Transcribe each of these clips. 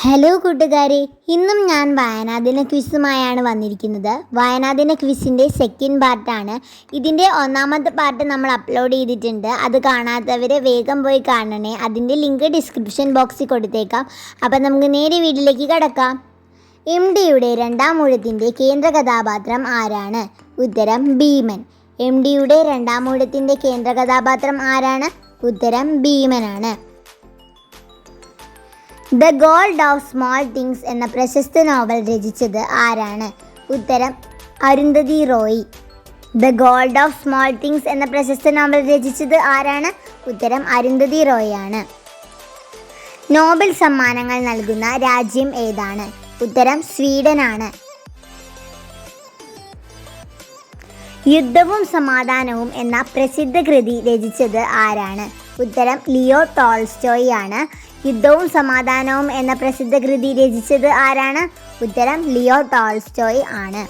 Hello കൂട്ടുകാരെ ഇന്നും ഞാൻ വായനാദിന ക്വിസുമായാണ് വന്നിരിക്കുന്നത്. വായനാദിന ക്വിസിന്റെ സെക്കൻഡ് പാർട്ടാണ് ഇതിന്റെ ഒന്നാമത്തെ പാർട്ട് നമ്മൾ അപ്ലോഡ് ചെയ്തിട്ടുണ്ട്. അത് കാണാത്തവർ വേഗം പോയി കാണണേ. അതിന്റെ ലിങ്ക് ഡിസ്ക്രിപ്ഷൻ ബോക്സിൽ കൊടുത്തേക്കാം. അപ്പം നമുക്ക് നേരെ വീട്ടിലേക്ക് കിടക്കാം. എം ഡിയുടെ രണ്ടാം ഊഴത്തിന്റെ കേന്ദ്ര കഥാപാത്രം ആരാണ്? ഉത്തരം ഭീമൻ. എം ഡിയുടെ രണ്ടാം ഊഴത്തിന്റെ കേന്ദ്ര കഥാപാത്രം ആരാണ്? ഉത്തരം ഭീമനാണ്. The God of small things എന്ന പ്രശസ്ത നോവൽ രചിച്ചത് ആരാണ്? ഉത്തരം Arundhati Roy. The God of small things എന്ന പ്രശസ്ത നോവൽ രചിച്ചത് ആരാണ്? ഉത്തരം അരുന്ധതി റോയ് ആണ്. നോബൽ സമ്മാനങ്ങൾ നൽകുന്ന രാജ്യം ഏതാണ്? ഉത്തരം സ്വീഡൻ ആണ്. യുദ്ധവും സമാധാനവും എന്ന പ്രസിദ്ധ കൃതി രചിച്ചത് ആരാണ്? ഉത്തരം ലിയോ ടോൾസ്റ്റോയി ആണ് യുദ്ധവും സമാധാനവും എന്ന പ്രസിദ്ധ കൃതി രചിച്ചത് ആരാണ്? ഉത്തരം ലിയോ ടോൾസ്റ്റോയി ആണ്.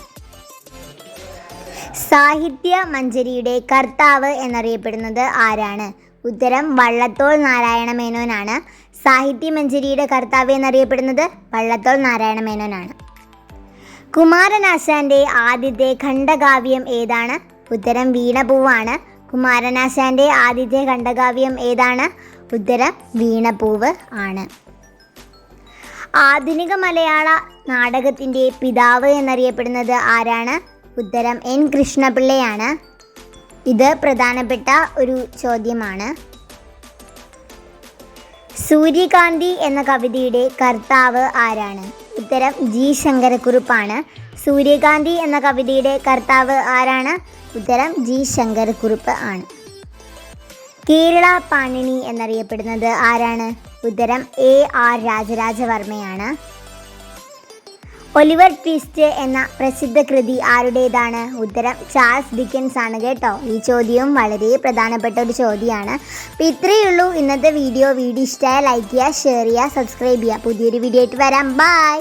സാഹിത്യ മഞ്ജരിയുടെ കർത്താവ് എന്നറിയപ്പെടുന്നത് ആരാണ്? ഉത്തരം വള്ളത്തോൾ നാരായണ മേനോനാണ് സാഹിത്യ മഞ്ജരിയുടെ കർത്താവ് എന്നറിയപ്പെടുന്നത് വള്ളത്തോൾ നാരായണ മേനോനാണ് കുമാരനാശാന്റെ ആദ്യത്തെ ഖണ്ഡകാവ്യം ഏതാണ്? ഉത്തരം വീണപൂവാണ്. കുമാരനാശാന്റെ ആദ്യത്തെ ഖണ്ഡകാവ്യം ഏതാണ്? ഉത്തരം വീണപൂവ് ആണ്. ആധുനിക മലയാള നാടകത്തിന്റെ പിതാവ് എന്നറിയപ്പെടുന്നത് ആരാണ്? ഉത്തരം എൻ. കൃഷ്ണപിള്ളയാണ്. ഇത് പ്രധാനപ്പെട്ട ഒരു ചോദ്യമാണ്. സൂര്യകാന്തി എന്ന കവിതയുടെ കർത്താവ് ആരാണ്? ഉത്തരം ജി. ശങ്കരക്കുറുപ്പാണ്. സൂര്യകാന്തി എന്ന കവിതയുടെ കർത്താവ് ആരാണ്? ഉത്തരം ജി. ശങ്കരക്കുറുപ്പ് ആണ്. കേരള പാണിനി എന്നറിയപ്പെടുന്നത് ആരാണ്? ഉത്തരം എ. ആർ. രാജരാജവർമ്മയാണ്. ഒലിവർ ട്വിസ്റ്റ് എന്ന പ്രസിദ്ധ കൃതി ആരുടേതാണ്? ഉത്തരം ചാൾസ് ഡിക്കൻസ് ആണ് കേട്ടോ. ഈ ചോദ്യവും വളരെ പ്രധാനപ്പെട്ട ഒരു ചോദ്യമാണ്. അപ്പോൾ ഇത്രയേ ഉള്ളൂ. ഇന്നത്തെ വീഡിയോ. വീഡിയോ ഇഷ്ടമായ ലൈക്ക് ചെയ്യുക ഷെയർ ചെയ്യുക സബ്സ്ക്രൈബ് ചെയ്യുക. പുതിയൊരു വീഡിയോ ആയിട്ട് വരാം. ബൈ.